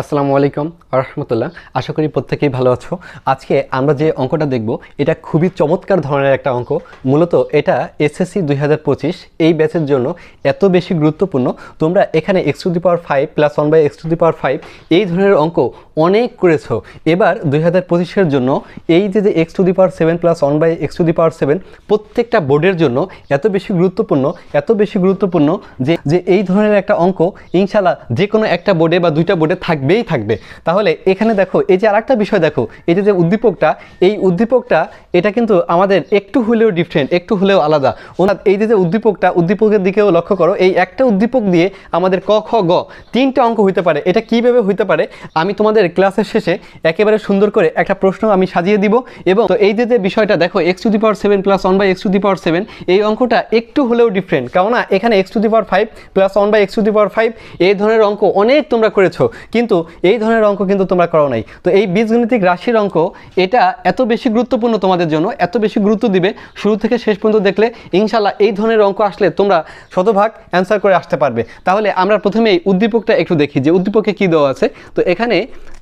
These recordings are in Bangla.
আসসালামু আলাইকুম রহমতুল্লাহ আশা করি প্রত্যেকেই ভালো আছো। আজকে আমরা যে অঙ্কটা দেখব, এটা খুবই চমৎকার ধরনের একটা অঙ্ক। মূলত এটা এসএসসি দুই হাজার পঁচিশ, এই ব্যাচের জন্য এত বেশি গুরুত্বপূর্ণ। তোমরা এখানে x to the power five plus one by x to the power five এই ধরনের অঙ্ক অনেক করেছ। এবার দুই হাজার পঁচিশের জন্য এই যে যে x to the power seven plus one by x to the power seven প্রত্যেকটা বোর্ডের জন্য এত বেশি গুরুত্বপূর্ণ, এত বেশি গুরুত্বপূর্ণ যে যে এই ধরনের একটা অঙ্ক ইনশাল্লাহ যে কোনো একটা বোর্ডে বা দুইটা বোর্ডে থাকবেই থাকবে। তাহলে এখানে দেখো, এই যে আরেকটা বিষয় দেখো, এই যে যে উদ্দীপকটা, এই উদ্দীপকটা, এটা কিন্তু আমাদের একটু হলেও ডিফারেন্ট একটু হলেও আলাদা। ওনার এই যে যে উদ্দীপকটা, উদ্দীপকের দিকেও লক্ষ্য করো, এই একটা উদ্দীপক দিয়ে আমাদের ক, খ, গ তিনটা অঙ্ক হইতে পারে। এটা কীভাবে হইতে পারে? আমি তোমাদের ক্লাসের শেষে একেবারে সুন্দর করে একটা প্রশ্ন আমি সাজিয়ে দিব এবং তো এই যে যে বিষয়টা দেখো x to the power seven plus one by x to the power seven এই অঙ্কটা একটু হলেও ডিফারেন্ট কেননা, এখানে x to the power five plus one by x to the power five এই ধরনের অঙ্ক অনেক তোমরা করেছ। কিন্তু এই ধরনের অঙ্ক কিন্তু তোমরা করো নাই। তো এই বীজগণিতিক রাশির অঙ্ক, এটা এত বেশি গুরুত্বপূর্ণ তোমাদের জন্য, এত বেশি গুরুত্ব দিবে, শুরু থেকে শেষ পর্যন্ত দেখলে ইনশাল্লাহ এই ধরনের অঙ্ক আসলে তোমরা শতভাগ অ্যান্সার করে আসতে পারবে। তাহলে আমরা প্রথমে এই উদ্দীপকটা একটু দেখি যে উদ্দীপকে কী দেওয়া আছে। তো এখানে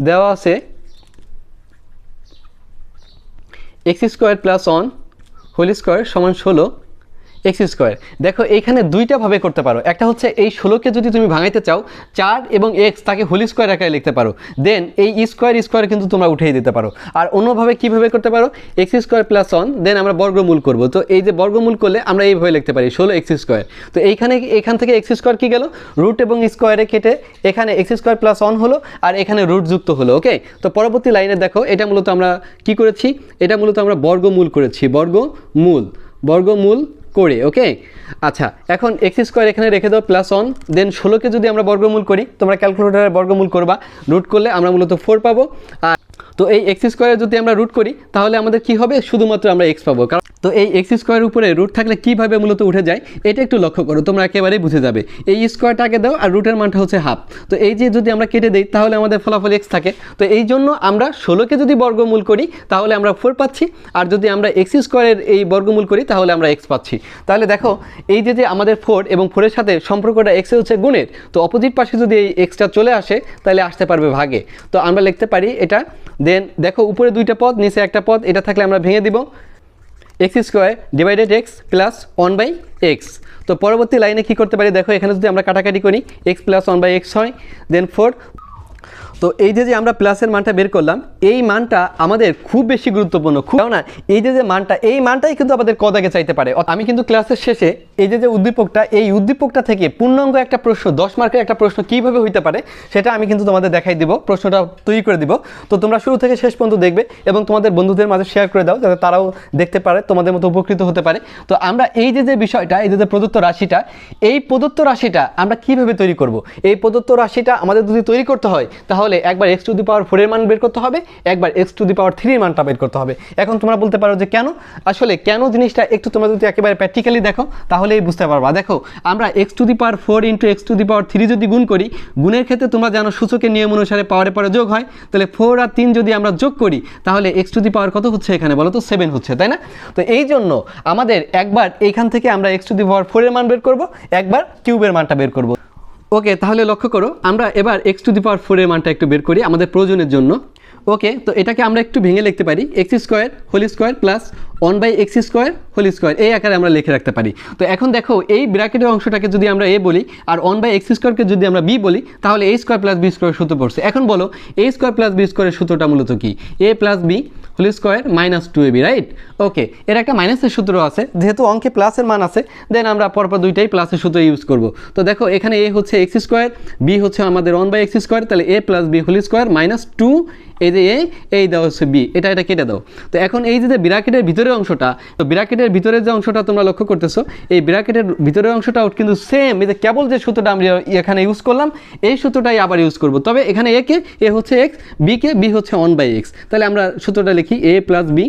দেওয়া আছে x square plus one whole square সমান ষোলো এক্স স্কোয়ার। দেখো এইখানে দুইটা ভাবে করতে পারো। একটা হচ্ছে এই ষোলোকে যদি তুমি ভাঙাইতে চাও, চার এবং এক্স তাকে হোল স্কোয়ার আকারে লিখতে পারো। দেন এই স্কোয়ার স্কোয়ার কিন্তু তোমরা উঠিয়ে দিতে পারো। আর অন্যভাবে কীভাবে করতে পারো? X square plus one, then আমরা বর্গমূল করব। তো এই যে বর্গমূল করলে আমরা এইভাবে লিখতে পারি, ষোলো এক্স স্কোয়ার। তো এইখানে, এখান থেকে এক্স স্কোয়ার কী গেল? রুট এবং স্কোয়ারে কেটে এখানে এক্স স্কোয়ার প্লাস ওয়ান হলো আর এখানে রুট যুক্ত হলো, ওকে? তো পরবর্তী লাইনে দেখো, এটা মূলত আমরা কি করেছি? এটা মূলত আমরা বর্গমূল করেছি, বর্গমূল। বর্গমূল করে ওকে আচ্ছা এখন এক্স স্কোয়ার এখানে রেখে দাও প্লাস ওয়ান দেন ষোলোকে যদি আমরা বর্গমূল করি, তোমরা ক্যালকুলেটারে বর্গমূল করবা রুট করলে আমরা মূলত ফোর পাবো। আর তো এই এক্স স্কোয়ারে যদি আমরা রুট করি, তাহলে আমাদের কি হবে? শুধুমাত্র আমরা এক্স পাবো, কারণ তো এই এক্স স্কোয়ারের উপরে রুট থাকলে কীভাবে মূলত উঠে যায়? এটা একটু লক্ষ্য করো, তোমরা একেবারেই বুঝে যাবে। এই স্কোয়ারটাকে দাও আর রুটের মানটা হচ্ছে হাফ তো এই যে যদি আমরা কেটে দিই, তাহলে আমাদের ফলাফল এক্স থাকে। তো এই জন্য আমরা ষোলোকে যদি বর্গমূল করি, তাহলে আমরা ফোর পাচ্ছি। আর যদি আমরা এক্স স্কোয়ারের এই বর্গমূল করি, তাহলে আমরা এক্স পাচ্ছি। তাহলে দেখো, এই যে যে আমাদের ফোর এবং ফোরের সাথে সম্পর্কটা এক্সে হচ্ছে গুণের, তো অপোজিট পাশে যদি এই এক্সটা চলে আসে, তাহলে আসতে পারবে ভাগে। তো আমরা লিখতে পারি এটা। দেন দেখো, উপরে দুইটা পদ, নিচে একটা পদ, এটা থাকলে আমরা ভেঙে দিব। X square divided x plus one by x. তো পরবর্তী লাইনে কী করতে পারি? দেখো, এখানে যদি আমরা কাটাকাটি করি, x plus one by x হয়, দেন ফোর তো এই যে যে আমরা প্লাসের মানটা বের করলাম, এই মানটা আমাদের খুব বেশি গুরুত্বপূর্ণ। খুব না? এই যে যে মানটা, এই মানটাই কিন্তু আমাদের কদাকে চাইতে পারে। আমি কিন্তু ক্লাসের শেষে এই যে যে উদ্দীপকটা, এই উদ্দীপকটা থেকে পূর্ণাঙ্গ একটা প্রশ্ন, দশ মার্কের একটা প্রশ্ন কীভাবে হইতে পারে, সেটা আমি কিন্তু তোমাদের দেখাই দিব, প্রশ্নটা তৈরি করে দিব। তো তোমরা শুরু থেকে শেষ পর্যন্ত দেখবে এবং তোমাদের বন্ধুদের মাঝে শেয়ার করে দাও, যাতে তারাও দেখতে পারে, তোমাদের মতো উপকৃত হতে পারে। তো আমরা এই যে যে বিষয়টা, এই যে যে প্রদত্ত রাশিটা, এই প্রদত্ত রাশিটা আমরা কীভাবে তৈরি করব? এই প্রদত্ত রাশিটা আমাদের যদি তৈরি করতে হয়, তাহলে একবার এক্স টু দি পাওয়ার ফোরের মান বের করতে হবে, একবার এক্স টু দি পাওয়ার থ্রির মানটা বের করতে হবে। এখন তোমরা বলতে পারো যে কেন? আসলে কেন জিনিসটা একটু তোমরা যদি একেবারে প্র্যাকটিক্যালি দেখো, তাহলেই বুঝতে পারবা। দেখো, আমরা x to the power four into x to the power three যদি গুণ করি, গুণের ক্ষেত্রে তোমরা জানো সূচকের নিয়ম অনুসারে পাওয়ারে পরে যোগ হয়। তাহলে ফোর আর তিন যদি আমরা যোগ করি, তাহলে এক্স টু দি পাওয়ার কত হচ্ছে এখানে বলো তো? সেভেন হচ্ছে, তাই না? তো এই জন্য আমাদের একবার এইখান থেকে আমরা এক্স টু দি পাওয়ার ফোরের মান বের করব, একবার কিউবের মানটা বের করব। ওকে তাহলে লক্ষ্য করো, আমরা এবার এক্স টু দি পাওয়ার ফোরের মানটা একটু বের করি আমাদের প্রয়োজনের জন্য। ওকে তো এটাকে আমরা একটু ভেঙে লিখতে পারি x square whole square plus one by x square whole square এই আকারে আমরা লিখে রাখতে পারি। তো এখন দেখো, এই ব্র্যাকেটের অংশটাকে যদি আমরা এ বলি আর ওয়ান বাই এক্স স্কোয়ারকে যদি আমরা বি বলি, তাহলে A square plus B square সূত্র পড়ছে। এখন বলো এ স্কোয়ার প্লাস বি স্কোয়ারের সূত্রটা মূলত কি? A plus B whole square minus two A B right okay এর একটা মাইনাসের সূত্র আছে, যেহেতু অঙ্কে প্লাসের মান আছে দেন আমরা পরপর দুইটাই প্লাসের সূত্র ইউজ করব। তো দেখো, এখানে এ হচ্ছে এক্স স্কোয়ার বি হচ্ছে আমাদের ওয়ান বাই এক্স স্কোয়ার তাহলে A plus B whole square minus two এই যে এ এই দেওয়া হচ্ছে বি এটা এটা কেটে দাও। তো এখন এই যে বিরাকেটের ভিতরের অংশটা, তো বিরাকেটের ভিতরের যে অংশটা তোমরা লক্ষ্য করতেছো, এই বিরাকেটের ভিতরের অংশটাও কিন্তু সেম এই যে কেবল যে সূত্রটা আমরা এখানে ইউজ করলাম, এই সূত্রটাই আবার ইউজ করব। তবে এখানে এ কে এ হচ্ছে এক্স বি কে বি হচ্ছে ওয়ান বাই এক্স তাহলে আমরা সূত্রটা লিখি A plus B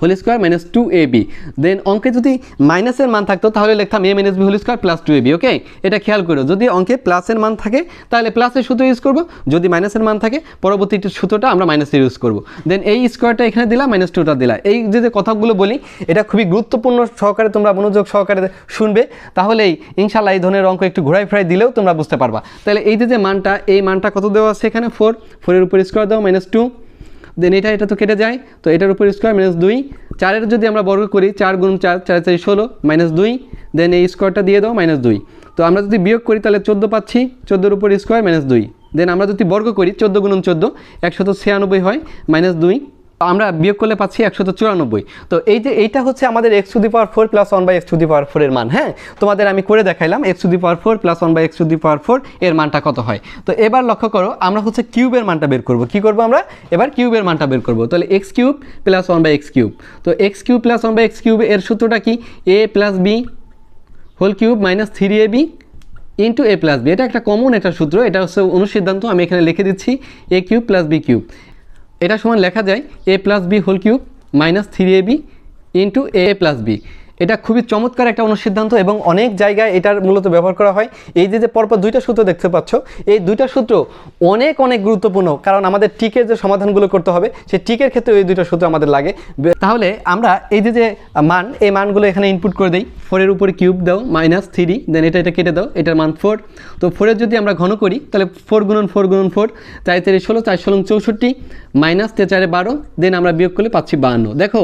whole square minus two A B then অঙ্কে যদি মাইনাসের মান থাকতো, তাহলে লিখতাম A minus B whole square plus two A B okay এটা খেয়াল করো, যদি অঙ্কে প্লাসের মান থাকে, তাহলে প্লাসের সূত্র ইউজ করব। যদি মাইনাসের মান থাকে, পরবর্তী সূত্রটা আমরা মাইনাসের ইউজ করব। দেন এই স্কোয়ারটা এখানে দিলাম মাইনাস টুটা দিলা এই যে কথাগুলো বলি, এটা খুবই গুরুত্বপূর্ণ সহকারে তোমরা মনোযোগ সহকারে শুনবে। তাহলেই ইনশাল্লাহ এই ধরনের অঙ্ক একটু ঘোরাই ফেরাই দিলেও তোমরা বুঝতে পারবা। তাহলে এই যে মানটা, এই মানটা কত দেওয়া আছে এখানে? ফোর ফোরের উপর স্কোয়ার দাও মাইনাস টু দেন এটা এটা তো কেটে যায়। তো এটার উপর স্কোয়ার মাইনাস দুই। চারের যদি আমরা বর্গ করি, চার গুণ চার চার চারি ষোলো মাইনাস দুই। দেন এই স্কোয়ারটা দিয়ে দাও মাইনাস দুই। তো আমরা যদি বিয়োগ করি, তাহলে চোদ্দ পাচ্ছি। চোদ্দোর উপর স্কোয়ার মাইনাস দুই। দেন আমরা যদি বর্গ করি, চোদ্দ গুণন চোদ্দ, একশত ছিয়ানব্বই হয় মাইনাস দুই। আমরা বিয়োগ করলে পাচ্ছি একশত চুরানব্বই। তো এই যে এইটা হচ্ছে আমাদের x to the power four plus one by x to the power ফোরের মান হ্যাঁ? তোমাদের আমি করে দেখাইলাম x to the power four plus one by x to the power four এর মানটা কত হয়। তো এবার লক্ষ্য করো, আমরা হচ্ছে কিউবের মানটা বের করব। কি করব আমরা? এবার কিউবের মানটা বের করব। তাহলে x cube plus one by x cube তো x cube plus one by x cube এর সূত্রটা কি? A plus B whole cube minus three A B into A plus B এটা একটা কমন একটা সূত্র, এটা হচ্ছে অনুসিদ্ধান্ত, আমি এখানে লিখে দিচ্ছি A cube plus B cube এটা সমান লেখা যায় A plus B whole cube minus three A B into A plus B এটা খুবই চমৎকার একটা অনুসিদ্ধান্ত এবং অনেক জায়গায় এটার মূলত ব্যবহার করা হয়। এই যে যে পরপর দুইটা সূত্র দেখতে পাচ্ছ, এই দুইটা সূত্র অনেক অনেক গুরুত্বপূর্ণ, কারণ আমাদের টিকের যে সমাধানগুলো করতে হবে, সেই টিকের ক্ষেত্রে এই দুইটা সূত্র আমাদের লাগে। তাহলে আমরা এই যে যে মান, এই মানগুলো এখানে ইনপুট করে দিই। ফোরের উপরে কিউব দাও মাইনাস থ্রি দেন এটা এটা কেটে দাও, এটার মান ফোর তো ফোরের যদি আমরা ঘন করি, তাহলে ফোর গুণন ফোর গুণন ফোর চার চারে ষোলো, চার ষোলো, চৌষট্টি মাইনাস তে চারে বারো দেন আমরা বিয়োগ করলে পাচ্ছি বাহান্ন। দেখো,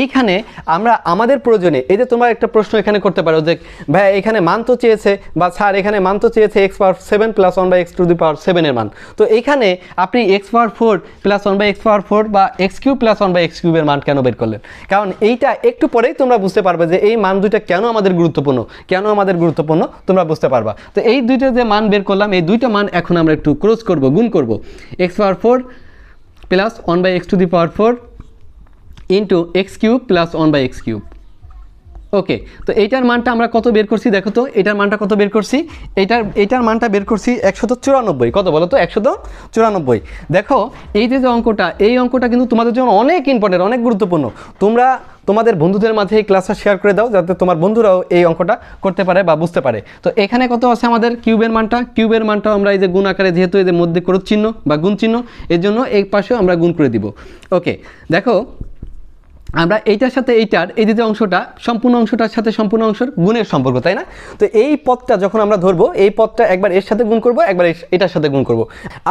এইখানে আমরা আমাদের প্রয়োজনে এই যে তোমরা একটা প্রশ্ন এখানে করতে পারো যে, ভাই, এখানে মান তো চেয়েছে বা স্যার, এখানে মান তো চেয়েছে x power seven plus one by x to the power সেভেনের মান। তো এখানে আপনি x power four plus one by x power four বা x cube plus one by x কিউবের মান কেন বের করলেন? কারণ এইটা একটু পরেই তোমরা বুঝতে পারবে যে এই মান দুইটা কেন আমাদের গুরুত্বপূর্ণ, কেন আমাদের গুরুত্বপূর্ণ তোমরা বুঝতে পারবা। তো এই দুইটা যে মান বের করলাম, এই দুইটা মান এখন আমরা একটু ক্রস করব, গুণ করব। X power four plus one by x to the power four into x cube plus one by x cube okay তো এইটার মানটা আমরা কত বের করছি? দেখো তো, এটার মানটা কত বের করছি? এইটার এইটার মানটা বের করছি একশত চুরানব্বই। কত বলো তো? একশত চুরানব্বই। দেখো, এই যে যে অঙ্কটা, এই অঙ্কটা কিন্তু তোমাদের জন্য অনেক ইম্পর্টেন্ট অনেক গুরুত্বপূর্ণ। তোমরা তোমাদের বন্ধুদের মাঝে এই ক্লাসটা শেয়ার করে দাও, যাতে তোমার বন্ধুরাও এই অঙ্কটা করতে পারে বা বুঝতে পারে। তো এখানে কত আছে আমাদের? কিউবের মানটা। কিউবের মানটাও আমরা এই যে গুণ আকারে যেহেতু এদের মধ্যে ক্রোধ চিহ্ন বা গুণ চিহ্ন, এর জন্য এই পাশেও আমরা গুণ করে দিব। ওকে দেখো আমরা এইটার সাথে এইটার, এই যে যে অংশটা, সম্পূর্ণ অংশটার সাথে সম্পূর্ণ অংশের গুণের সম্পর্ক, তাই না? তো এই পদটা যখন আমরা ধরবো, এই পদটা একবার এর সাথে গুণ করব, একবার এটার সাথে গুণ করব।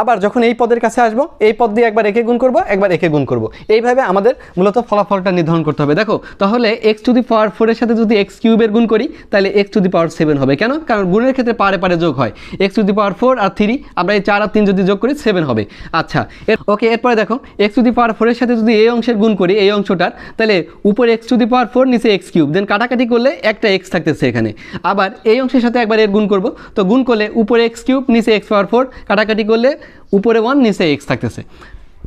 আবার যখন এই পদের কাছে আসব, এই পদ দিয়ে একবার একে গুণ করব, একবার একে গুণ করব। এইভাবে আমাদের মূলত ফলাফলটা নির্ধারণ করতে হবে। দেখো, তাহলে এক্স টু দি পাওয়ার ফোরের সাথে যদি এক্স কিউবের গুণ করি, তাহলে x to the power seven হবে। কেন? কারণ গুণের ক্ষেত্রে পারে পারে যোগ হয়। X to the power four R three আমরা এই চার আর তিন যদি যোগ করি সেভেন হবে। আচ্ছা ওকে এরপরে দেখো এক্স টু দি পাওয়ার ফোরের সাথে যদি এই অংশের গুণ করি, এই অংশটার তাহলে উপরে x to the power four নিচে এক্স কিউব দেন কাটাকাটি করলে একটা এক্স থাকতেছে এখানে। আবার এই অংশের সাথে একবার এর গুণ করব। তো গুণ করলে উপরে এক্স কিউব নিচে এক্স পাওয়ার ফোর কাটাকাটি করলে উপরে ওয়ান নিচে এক্স থাকতেছে।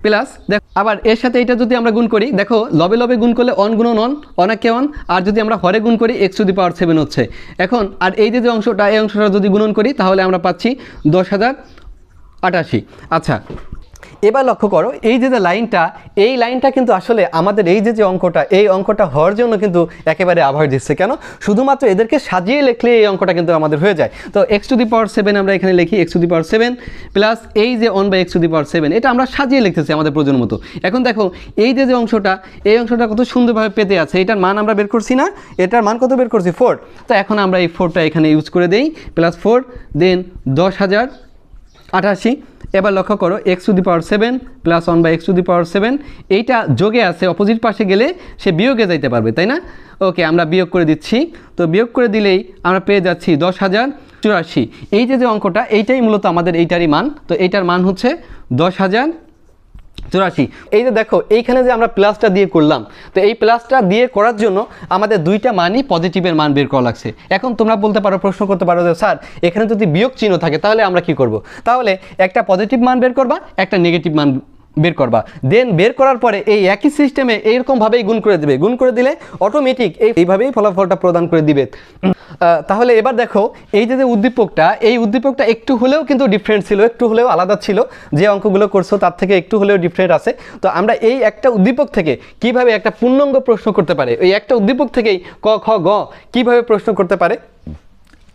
প্লাস দেখো, আবার এর সাথে এটা যদি আমরা গুণ করি, দেখো, লবে লবে গুণ করলে অন গুণন অন অনেকে অন আর যদি আমরা হরে গুণ করি x to the power seven হচ্ছে। এখন, আর এই যে যে অংশটা, এই অংশটা যদি গুণন করি, তাহলে আমরা পাচ্ছি দশ হাজার আটাশি। আচ্ছা এবার লক্ষ্য করো, এই যে যে লাইনটা, এই লাইনটা কিন্তু আসলে আমাদের এই যে যে অঙ্কটা, এই অঙ্কটা হওয়ার জন্য কিন্তু একেবারে আভার দিচ্ছে। কেন? শুধুমাত্র এদেরকে সাজিয়ে লিখলে এই অঙ্কটা কিন্তু আমাদের হয়ে যায়। তো x to the power seven আমরা এখানে লিখি x to the power seven plus এই যে one by x to the power seven এটা আমরা সাজিয়ে লিখতেছি আমাদের প্রয়োজন মতো। এখন দেখো, এই যে যে অংশটা, এই অংশটা কত সুন্দরভাবে পেতে আছে, এটার মান আমরা বের করছি না, এটার মান কত বের করছি? ফোর তো এখন আমরা এই ফোরটা এখানে ইউজ করে দেই প্লাস ফোর দেন দশ হাজার আটাশি। এবার লক্ষ্য করো x to the power seven plus one by x to the power seven এইটা যোগে আছে অপোজিট পাশে গেলে সে বিয়োগে যাইতে পারবে, তাই না? ওকে আমরা বিয়োগ করে দিচ্ছি। তো বিয়োগ করে দিলেই আমরা পেয়ে যাচ্ছি দশ হাজার চুরাশি। এই যে যে অঙ্কটা, এইটাই মূলত আমাদের এইটারই মান। তো এইটার মান হচ্ছে দশ হাজার চুরাশি এই যে দেখো, এইখানে যে আমরা প্লাসটা দিয়ে করলাম, তো এই প্লাসটা দিয়ে করার জন্য আমাদের দুইটা মানই পজিটিভের মান বের করা লাগছে। এখন তোমরা বলতে পারো, প্রশ্ন করতে পারো যে, স্যার, এখানে যদি বিয়োগ চিহ্ন থাকে, তাহলে আমরা কি করব? তাহলে একটা পজিটিভ মান বের করবা, একটা নেগেটিভ মান বের করবা। দেন বের করার পরে এই একই সিস্টেমে এইরকমভাবেই গুণ করে দিবে। গুণ করে দিলে অটোমেটিক এই এইভাবেই ফলাফলটা প্রদান করে দিবে। তাহলে এবার দেখো, এই যে যে উদ্দীপকটা, এই উদ্দীপকটা একটু হলেও কিন্তু ডিফারেন্ট ছিল, একটু হলেও আলাদা ছিল। যে অঙ্কগুলো করছ তার থেকে একটু হলেও ডিফারেন্ট আছে। তো আমরা এই একটা উদ্দীপক থেকে কীভাবে একটা পূর্ণাঙ্গ প্রশ্ন করতে পারে? এই একটা উদ্দীপক থেকেই ক, খ, গ কীভাবে প্রশ্ন করতে পারে?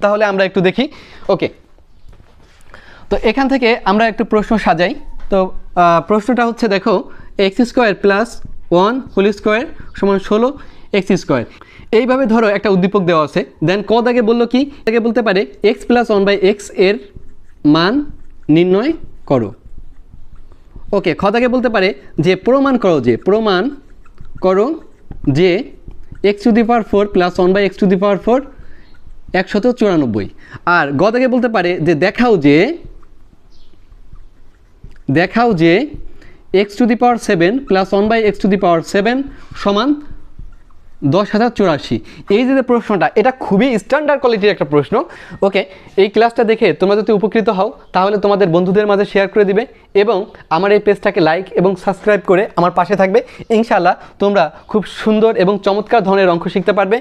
তাহলে আমরা একটু দেখি। ওকে তো এখান থেকে আমরা একটু প্রশ্ন সাজাই। তো প্রশ্নটা হচ্ছে, দেখো x square plus one whole square সমান ষোলো এক্স স্কোয়ার এইভাবে ধরো, একটা উদ্দীপক দেওয়া আছে। দেন ক দাগে বলল কি? আগে বলতে পারে এক্স প্লাস ওয়ান বাই এক্সের মান নির্ণয় করো। ওকে খ দাগে বলতে পারে যে, প্রমাণ করো যে, প্রমাণ করো যে x to the power four plus one by x to the power four একশত চুরানব্বই। আর গ বলতে পারে যে, দেখাও যে দেখাও যে x to the power seven plus one by x to the power seven সমান দশ হাজার চুরাশি। এই যে প্রশ্নটা, এটা খুবই স্ট্যান্ডার্ড কোয়ালিটির একটা প্রশ্ন। ওকে এই ক্লাসটা দেখে তোমরা যদি উপকৃত হও, তাহলে তোমাদের বন্ধুদের মাঝে শেয়ার করে দিবে এবং আমার এই পেজটাকে লাইক এবং সাবস্ক্রাইব করে আমার পাশে থাকবে। ইনশাআল্লাহ তোমরা খুব সুন্দর এবং চমৎকার ধরনের অঙ্ক শিখতে পারবে।